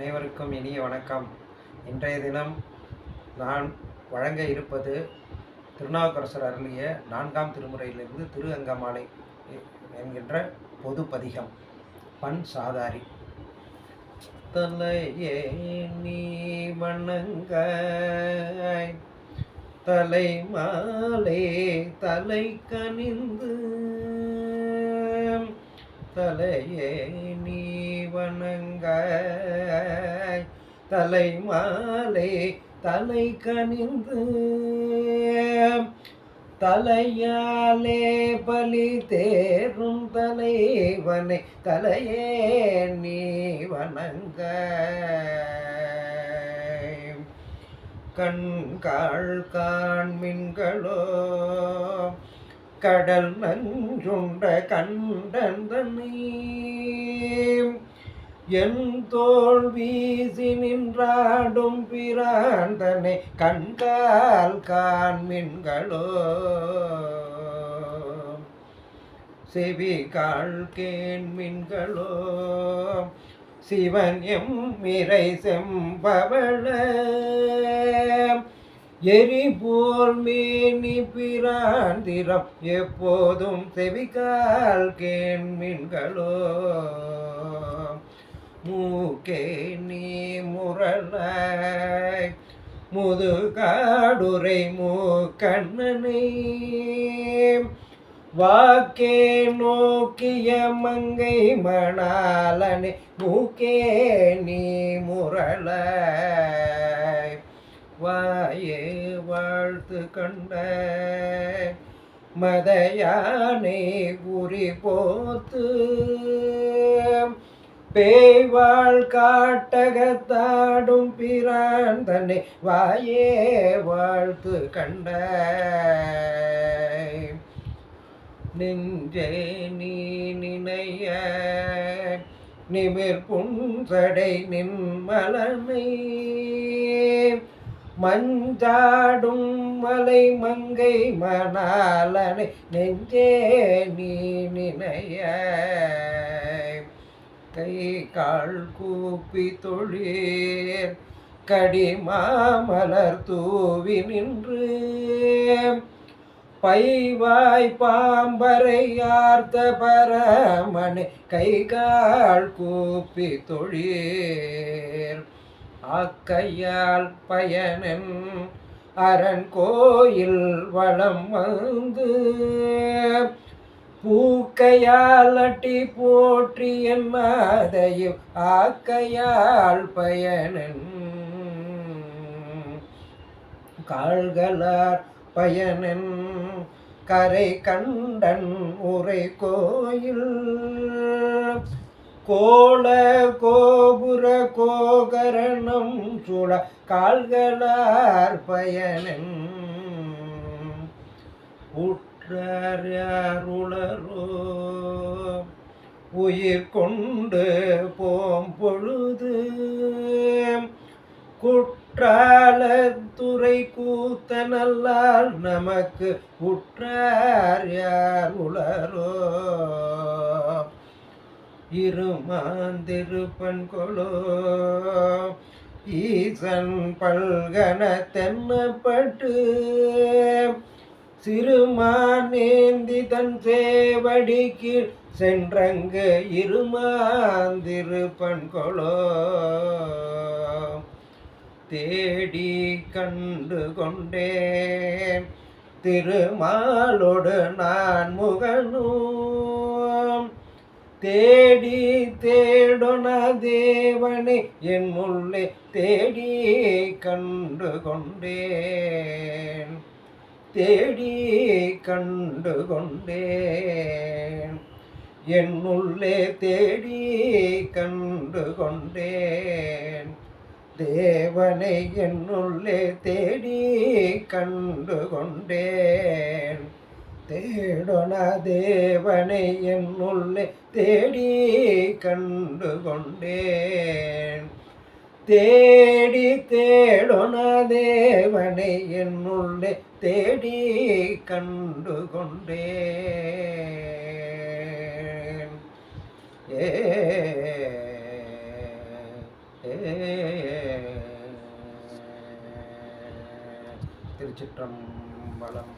அனைவருக்கும் இனிய வணக்கம். இன்றைய தினம் நான் வழங்க இருப்பது திருநாவுக்கரசர் அருளிய நான்காம் திருமுறையிலிருந்து திரு அங்கமாலை என்கின்ற பொது பதிகம் பண் சாதாரி. தலையே நீ வணங்க தலை மாலே தலை கனிந்து தலையே நீ வணங்க தலை மாலை தலை கனிந்து தலையாலே பலி தேரும் தலைவனை. தலையே நீ வணங்க கண்காள் காண்மின்களோ கடல் நஞ்சுண்ட கண்டந்தனை என் தோல் வீசி நின்றாடும் பிராந்தனை கண்டால் காண்மின்களோ செவி கால் கேண்மின்களோ சிவன் எம் மிரை செம்பவள. எரிபோல் மீனி பிராந்திரம் எப்போதும் செவிகால் கேண்மீன்களோ மூக்கே நீ முரலாய் முதுகாடுரை மூக்கண்ணனை. வாக்கே நோக்கிய மங்கை மணாலனே மூக்கே நீ முரலாய் வாழ்த்து கண்ட மதையானே உரி போத்து. பேய்வாள் காட்டகத்தாடும் பிரான் தன்னை வாயே வாழ்த்து கண்ட. நெஞ்சே நீ நினைய நிமிர் புன்சடை நின்மலனை மஞ்சாடும் மலை மங்கை மணாலனை நெஞ்சே நீ நினைய. கை கால் கூப்பி தொழில் கடிமாமலர் தூவி நின்று. பைவாய் பாம்பரை யார்த்த பரமனை கை கால் கூப்பி தொழில் ஆக்கையால் பயனன் அரண் கோயில் வளம் வந்து பூக்கையால் அட்டி போற்றி என் மாதையும் ஆக்கையால் பயனன். கால்களார் பயனன் கரை கண்டன் உரை கோயில் கோல கோபுர கோகரணம் சூழ கால்களார் பயனன். உற்றருளரோ உயிர் கொண்டு போம் பொழுது குற்றாலத்துறை கூத்த நல்லால் நமக்கு உற்றார் யார் உளரோ இருமாந்திருப்பன் கொலோ ஈசன் பல்கன தென்னப்பட்டு சிறுமான் ஏந்தி தன் சேவடிக்கு சென்றங்கு இருமாந்திருப்பன் கொலோ தேடி கண்டு கொண்டேன் திருமாலோடு நான் முகனூ தேடி தேடுன தேவனே என் உள்ளே தேடி கண்டு கொண்டேன் தேடி கண்டு கொண்டேன் என் உள்ளே தேடி கண்டு கொண்டேன் தேவனை என்னுள்ளே தேடி கண்டு கொண்டேன் தேடொன தேவனை என்னுள்ளே தேடி கண்டு கொண்டேன் தேடி தேடொன தேவனை என்னுள்ளே தேடி கண்டு கொண்டேன் ஏ ஏ. திருச்சிற்றம்பலம்.